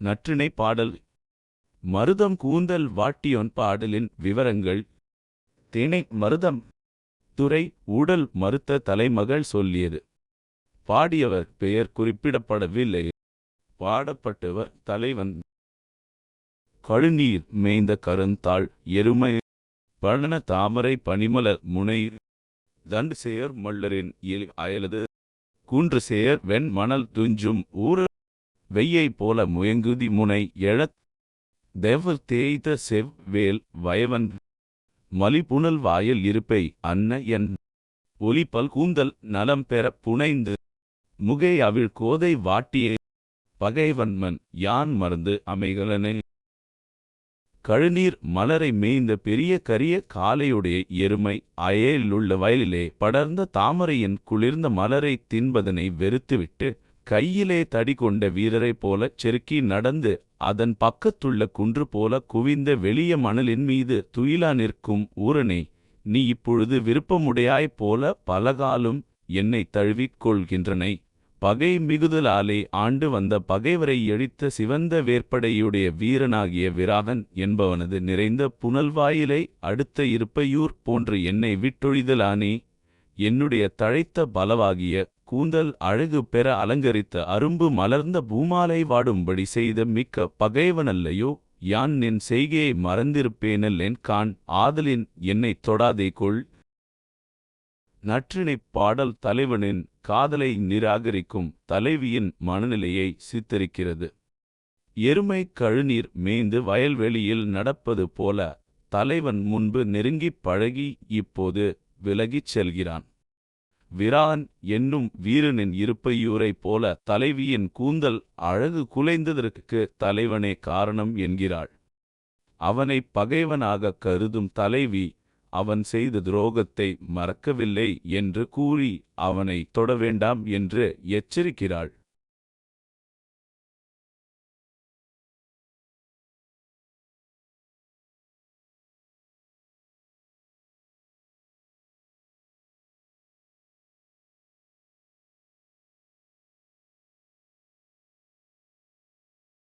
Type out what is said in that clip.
நற்றிணை பாடல். மருதம் கூந்தல் வாட்டியொன் பாடலின் விவரங்கள். திணை மருதம். துறை உடல் மறுத்த தலைமகள் சொல்லியது. பாடியவர் பெயர் குறிப்பிடப்படவில்லை. பாடப்பட்டவர் தலைவன். கழுநீர் மேய்ந்த கருந்தாள் எருமை. பழன தாமரை பனிமலர் முனை தண்டு சேர் மல்லரின் இல் அயலது. குன்று சேர் வெண் மணல் துஞ்சும் ஊர வெய்யை போல முயங்குதி முனை எழத் தெவர் தேய்த செவ் வேல் வயவன் மலிபுணல் வாயில் இருப்பை அன்ன என் ஒலிபல் கூந்தல் நலம் பெறப் புனைந்து முகை அவிழ் கோதை வாட்டியே பகைவன்மன் யான் மறந்து அமைகளனே கழுநீர் மலரை மேய்ந்த பெரிய கரிய காலையுடைய எருமை அயேலுள்ள வயலிலே படர்ந்த தாமரையின் குளிர்ந்த மலரை தின்பதனை வெறுத்துவிட்டு கையிலே தடி கொண்ட வீரரைப் போலச் செருக்கி நடந்து அதன் பக்கத்துள்ள குன்று போல குவிந்த வெளிய மணலின் மீது துயிலா நிற்கும் ஊரனே நீ இப்பொழுது விருப்பமுடையாய்ப் போல பலகாலும் என்னைத் தழுவிக் கொள்கின்றனை. பகை மிகுதலாலே ஆண்டு வந்த பகைவரை எழித்த சிவந்த வேற்படையுடைய வீரனாகிய விராகன் என்பவனது நிறைந்த புனல்வாயிலை அடுத்த இருப்பையூர் போன்று என்னை விட்டொழிதலானே என்னுடைய தழைத்த பலவாகிய கூந்தல் அழகு பெற அலங்கரித்த அரும்பு மலர்ந்த பூமாலை வாடும்படி செய்த மிக்க பகைவனல்லையோ யான் நின் செய்கையை மறந்திருப்பேனல்லேன் கான் ஆதலின் என்னைத் தொடாதே கொள். நற்றிணைப் பாடல் தலைவனின் காதலை நிராகரிக்கும் தலைவியின் மனநிலையை சித்தரிக்கிறது. எருமை கழுநீர் மேய்ந்து வயல்வெளியில் நடப்பது போல தலைவன் முன்பு நெருங்கிப் பழகி இப்போது விலகிச் செல்கிறான். விரான் என்னும் வீரனின் இருப்பையூரைப் போல தலைவியின் கூந்தல் அழகு குலைந்ததற்கு தலைவனே காரணம் என்கிறாள். அவனைப் பகைவனாகக் கருதும் தலைவி அவன் செய்த துரோகத்தை மறக்கவில்லை என்று கூறி அவனை தொட வேண்டாம் என்று எச்சரிக்கிறாள்.